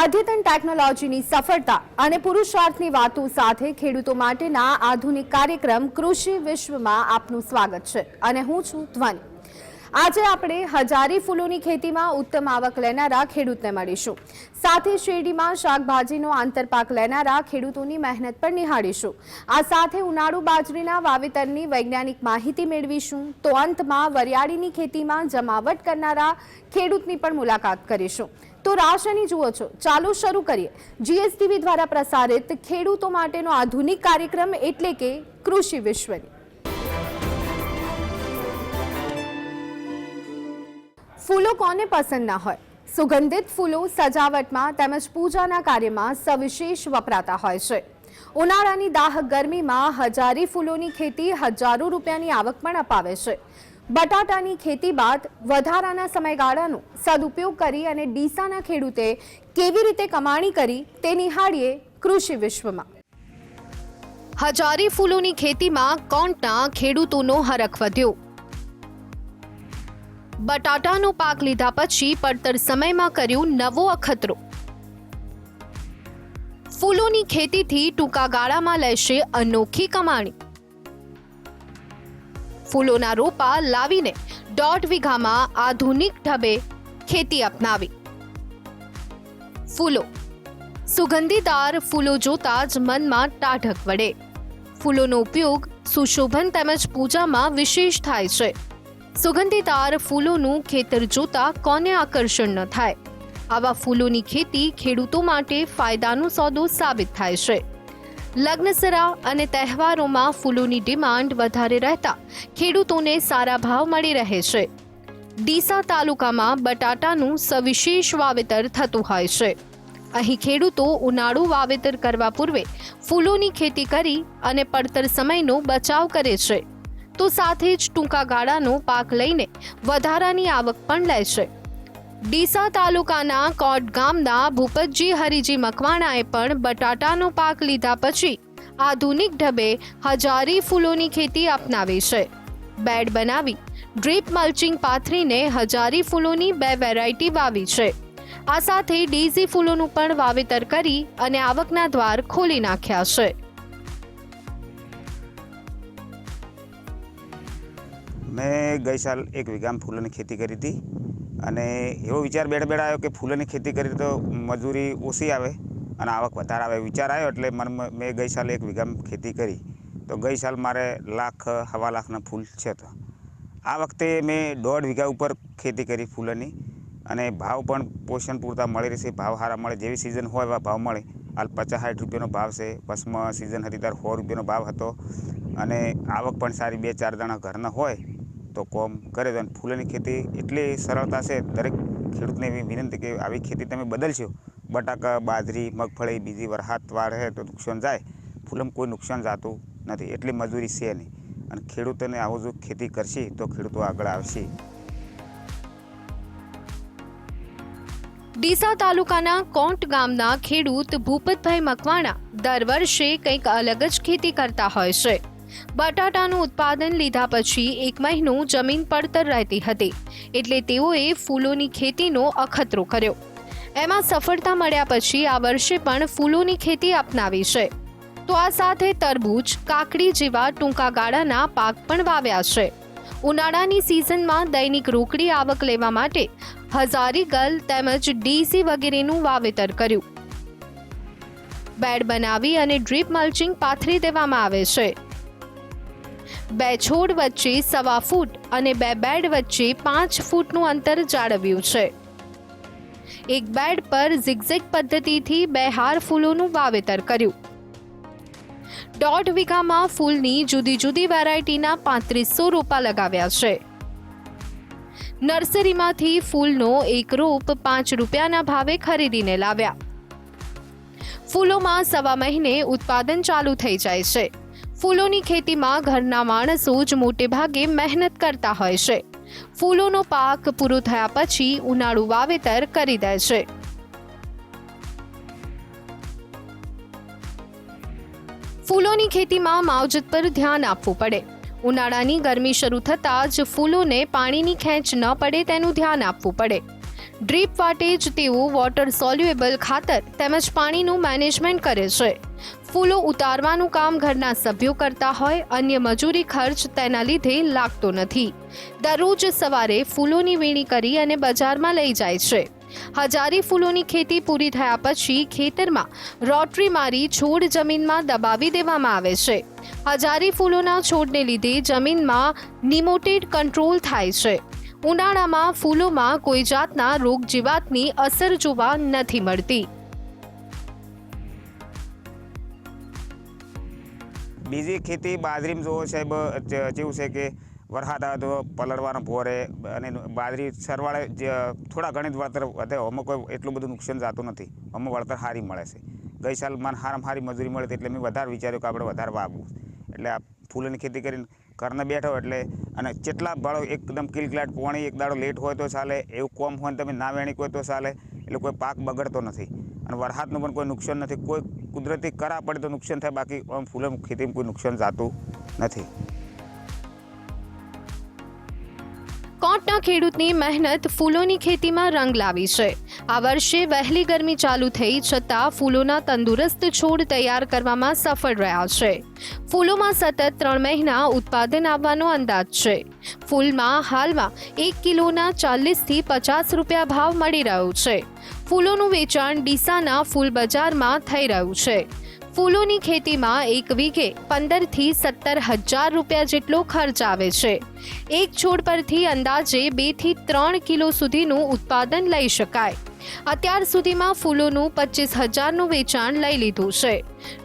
અદ્યતન ટેકનોલોજીની સફળતા અને પુરુષાર્થની વાતો સાથે ખેડૂતો માટેના આધુનિક કાર્યક્રમ કૃષિ વિશ્વમાં આપનું સ્વાગત છે અને હું છું ધ્વની. આજે આપણે હજારી ફૂલોની ખેતીમાં ઉત્તમ આવક લેનારા ખેડૂતને મળીશું. સાથે શેરડીમાં શાકભાજીનો આંતરપાક લેનારા ખેડૂતોની મહેનત પણ નિહાળીશું. આ સાથે ઉનાળુ બાજરીના વાવેતરની વૈજ્ઞાનિક માહિતી મેળવીશું. તો અંતમાં વરિયાળીની ખેતીમાં જમાવટ કરનારા ખેડૂતની પણ મુલાકાત કરીશું. તો રાશની જુઓ છો. ચાલો શરૂ કરીએ. જીએસટીવી દ્વારા પ્રસારિત ખેડૂતો માટેનો આધુનિક કાર્યક્રમ એટલે કે કૃષિ વિશ્વની. ફૂલો કોને પસંદ ના હોય? સુગંધિત ફૂલો સજાવટમાં તેમજ પૂજાના કાર્યમાં સવિશેષ વપરાતા હોય છે. ઉનાળાની દાહ ગરમીમાં હજારી ફૂલોની ખેતી હજારો રૂપિયાની આવક પણ અપાવે છે. બટાટાની ખેતી બાદ વધારાના સમયગાળાનો સદુપયોગ કરી અને ડીસાના ખેડૂતે કેવી રીતે કમાણી કરી તે નિહાળીએ કૃષિ વિશ્વમાં. હજારી ફૂલોની ખેતીમાં કોન્ટના ખેડૂતોનો હરખ વધ્યો. બટાટાનો પાક લીધા પછી પડતર સમયમાં કર્યું નવો અખતરો. ફૂલોની ખેતીથી ટૂંકા ગાળામાં લેશે અનોખી કમાણી. ફૂલોના રોપા લાવીને દોઢ વીઘામાં આધુનિક ઢબે ખેતી અપનાવી. ફૂલો. સુગંધીદાર ફૂલો જોતા જ મનમાં ટાઢક વળે. ફૂલોનો ઉપયોગ સુશોભન તેમજ પૂજામાં વિશેષ થાય છે. સુગંધીદાર ફૂલોનું ખેતર જોતા કોને આકર્ષણ ન થાય? આવા ફૂલોની ખેતી ખેડૂતો માટે ફાયદાનો સોદો સાબિત થાય છે. લગ્નસરા અને તહેવારોમાં ફૂલોની ડિમાન્ડ વધારે રહેતા ખેડૂતોને સારા ભાવ મળી રહે છે. ડીસા તાલુકામાં બટાટાનું સવિશેષ વાવેતર થતું હોય છે. અહીં ખેડૂતો ઉનાળુ વાવેતર કરવા પૂર્વે ફૂલોની ખેતી કરી અને પડતર સમયનો બચાવ કરે છે. તો સાથે જ ટૂંકા ગાળાનો પાક લઈને વધારાની આવક પણ લે છે. ડીસા તાલુકાના કોટ ગામના ભૂપતજી હરિજી મકવાણાએ પણ બટાટાનો પાક લીધા પછી આધુનિક ઢબે હજારી ફૂલોની ખેતી અપનાવી છે. બેડ બનાવી, ડ્રીપ મલ્ચિંગ પાથરીને હજારી ફૂલોની બે વેરાયટી વાવી છે. આ સાથે ડેઝી ફૂલોનું પણ વાવેતર કરી અને આવકના દ્વાર ખોલી નાખ્યા છે. મેં ગઈ સાલ એક વીઘામાં ફૂલોની ખેતી કરી હતી. અને એવો વિચાર બેઠા બેઠા આવ્યો કે ફૂલોની ખેતી કરી તો મજૂરી ઓછી આવે અને આવક વધારે આવે વિચાર આવ્યો એટલે મને મેં ગઈ સાલ એક વીઘા ખેતી કરી. તો ગઈ સાલ મારે લાખ, હવા લાખના ફૂલ છે તો. આ વખતે મેં દોઢ વીઘા ઉપર ખેતી કરી ફૂલોની અને ભાવ પણ પોષણ પૂરતા મળી રહેશે, ભાવ સારા મળે, જેવી સિઝન હોય એવા ભાવ મળે. હાલ પચાસ સાઠ રૂપિયાનો ભાવ છે બસમાં સિઝન હતી ત્યારે સો રૂપિયાનો ભાવ હતો. અને આવક પણ સારી બે ચાર દાણા ઘરના હોય. તો કોમ કરે તો અને ફૂલોની ખેતી એટલી સરળતા છે, દરેક ખેડૂતને એવી વિનંતી કે આવી ખેતી તમે બદલશો. બટાકા, બાજરી, મગફળી, બીજી વરસાદ વાર હે તો નુકસાન જાય. ફૂલમાં કોઈ નુકસાન જતું નથી, એટલી મજૂરી છે નહીં. અને ખેડૂતોને આવું જો ખેતી કરશે તો ખેડૂતો આગળ આવશે. ડીસા તાલુકાના કોંટ ગામના ખેડૂત ભૂપતભાઈ મકવાણા દર વર્ષે કંઈક અલગ જ ખેતી કરતા હોય છે. બટાટાનું ઉત્પાદન લીધા પછી એક મહિનો જમીન પડતર રહેતી હતી. એટલે તેઓએ ફૂલોની ખેતીનો અખતરો કર્યો. એમાં સફળતા મળ્યા પછી આ વર્ષે પણ ફૂલોની ખેતી અપનાવી છે. તો આ સાથે તરબૂચ, કાકડી જેવા ટૂંકા ગાળાના પાક પણ વાવ્યા છે. ઉનાળાની સિઝનમાં દૈનિક રોકડી આવક લેવા માટે હજારી ગલ તેમજ ડીસી વગેરેનું વાવેતર કર્યું. બેડ બનાવી અને ડ્રીપ મલ્ચિંગ પાથરી દેવામાં આવે છે. બે છોડ વચ્ચે સવા ફૂટ અને બે બેડ વચ્ચે પાંચ ફૂટનું અંતર જાળવ્યું છે. એક બેડ પર ઝિગઝેગ પદ્ધતિથી બે હાર ફૂલોનું વાવેતર કર્યું. દોઢ વીઘામાં ફૂલની જુદી જુદી વેરાયટીના પાંત્રીસો રોપા લગાવ્યા છે. નર્સરીમાંથી ફૂલનો એક રોપ પાંચ રૂપિયાના ભાવે ખરીદીને લાવ્યા. ફૂલોમાં સવા મહિને ઉત્પાદન ચાલુ થઈ જાય છે. ફૂલોની ખેતીમાં ઘરના માણસો જ મોટે ભાગે મહેનત કરતા હોય છે. ફૂલોનો પાક પૂરો થયા પછી ઉનાળુ વાવેતર કરી દે છે. ફૂલોની ખેતીમાં માવજત પર ધ્યાન આપવું પડે. ઉનાળાની ગરમી શરૂ થતાં જ ફૂલોને પાણીની ખેંચ ન પડે તેનું ધ્યાન આપવું પડે. ડ્રીપ વાટે જ તેઓ વોટર સોલ્યુએબલ ખાતર તેમજ પાણીનું મેનેજમેન્ટ કરે છે. ફૂલો ઉતારવાનું કામ ઘરના સભ્યો કરતા હોય, અન્ય મજૂરી ખર્ચ તેના લીધે લાગતો નથી. દરરોજ સવારે ફૂલોની વીણી કરી અને બજારમાં લઈ જાય છે. હજારી ફૂલોની ખેતી પૂરી થયા પછી ખેતરમાં રોટરી મારી છોડ જમીનમાં દબાવી દેવામાં આવે છે. હજારી ફૂલોના છોડને લીધે જમીનમાં નિમોટેડ કંટ્રોલ થાય છે. ઉનાળામાં ફૂલોમાં કોઈ જાતના રોગ જીવાતની અસર જોવા નથી મળતી. બીજી ખેતી બાજરીમાં જોવો સાહેબ જેવું છે કે વરસાદ આવે તો પલળવાનો ભોરે અને બાજરી સરવાળે જે થોડા ઘણી વળતર વધે અમુક કોઈ એટલું બધું નુકસાન જતું નથી. અમુક વળતર સારી મળે છે. ગઈ સાલ મને સારામાં સારી મજૂરી મળે એટલે મેં વધારે વિચાર્યું કે આપણે વધારે વાવવું. એટલે આ ફૂલોની ખેતી કરીને ઘરને બેઠો એટલે અને જેટલા ભાડો એકદમ કિલકલાટ પોણી, એક દાડો લેટ હોય તો ચાલે, એવું કોમ હોય તમે ના વેણી હોય તો ચાલે, એટલે કોઈ પાક બગડતો નથી. અને વરસાદનું પણ કોઈ નુકસાન નથી. કોઈ કુદરતી કરા પડે તો નુકસાન થાય, બાકી ફૂલો ખેતીમાં કોઈ નુકસાન જતું નથી. કોટના ખેડૂતની મહેનત ફૂલોની ખેતીમાં રંગ લાવી છે. આ વર્ષે વહેલી ગરમી ચાલુ થઈ છતાં ફૂલોના તંદુરસ્ત છોડ તૈયાર કરવામાં સફળ રહ્યા છે. ફૂલોમાં સતત ત્રણ મહિના ઉત્પાદન આવવાનો અંદાજ છે. ફૂલમાં હાલમાં એક કિલોના ચાલીસથી પચાસ રૂપિયા ભાવ મળી રહ્યો છે. ફૂલોનું વેચાણ ડીસાના ફૂલ બજારમાં થઈ રહ્યું છે. ફૂલોની ખેતીમાં એક વીઘે પંદરથી સત્તર હજાર રૂપિયા જેટલો ખર્ચ આવે છે. એક છોડ પરથી અંદાજે બેથી ત્રણ કિલો સુધીનું ઉત્પાદન લઈ શકાય. અત્યાર સુધીમાં ફૂલોનું પચીસ હજારનું વેચાણ લઈ લીધું છે.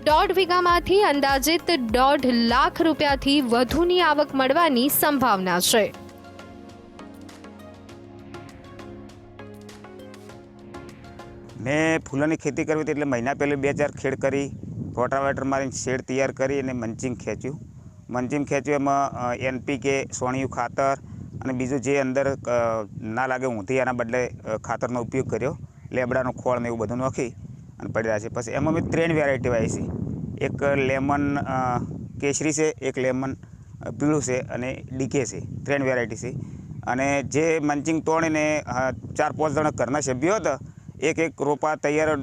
દોઢ વીઘામાંથી અંદાજિત દોઢ લાખ રૂપિયાથી વધુની આવક મળવાની સંભાવના છે. મેં ફૂલોની ખેતી કરવી હતી એટલે મહિના પહેલાં બે ચાર ખેડ કરી, રોટાવેટર મારીને શેડ તૈયાર કરી અને મંચિંગ ખેંચ્યું. મંચિંગ ખેંચ્યું એમાં એનપીકે સોણિયું ખાતર અને બીજું જે અંદર ના લાગે ઊંધી એના બદલે ખાતરનો ઉપયોગ કર્યો. લેબડાનો ખોળ ને એવું બધું નાખી અને પડ્યા છે. પછી એમાં મેં ત્રણ વેરાયટી વાવી છે. એક લેમન કેસરી છે, એક લેમન પીળું છે અને ડીકે છે. ત્રણ વેરાયટી છે. અને જે મંચિંગ તોડીને ચાર પાંચ જણા ઘરના સભ્યો હતા એક એક રોપા તૈયાર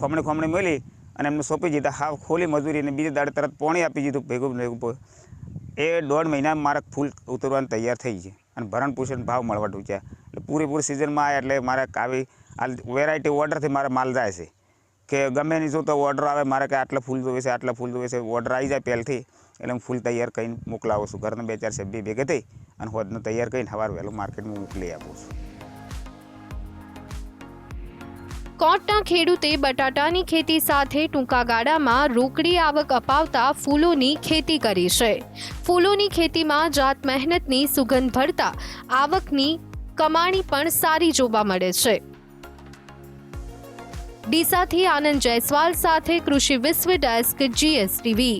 ખોમણી ખોમણી મળી અને એમને સોંપી દીધા. હાવ ખોલી મજૂરી અને બીજે દાડે તરત પોણી આપી દીધું, ભેગું ભેગું એ દોઢ મહિના મારા ફૂલ ઉતરવાનું તૈયાર થઈ છે. અને ભરણ પોષણ ભાવ મળવા ઢૂંચ્યા એટલે પૂરેપૂરી સિઝનમાં આવ્યા એટલે મારે કાવી આ વેરાયટી ઓર્ડરથી મારે માલ જાય છે. કે ગમે નહીં જો તો ઓર્ડર આવે, મારે કે આટલા ફૂલ જોવે છે, આટલા ફૂલ જોવે છે, ઓર્ડર આવી જાય પહેલથી. એટલે હું ફૂલ તૈયાર કરીને મોકલાવું છું. ઘરના બે ચાર સભ્ય ભેગે થઈ અને હોદનું તૈયાર કરીને સવાર વહેલું માર્કેટમાં મોકલી આપું છું. કોટના ખેડૂતે બટાટાની ખેતી સાથે ટૂંકા ગાળામાં રોકડી આવક અપાવતા ફૂલોની ખેતી કરી છે. ફૂલોની ખેતીમાં જાત મહેનતની સુગંધ ભરતા આવકની કમાણી પણ સારી જોવા મળે છે. ડીસાથી આનંદ જયસ્વાલ સાથે કૃષિ વિશ્વ ડેસ્ક જીએસટીવી.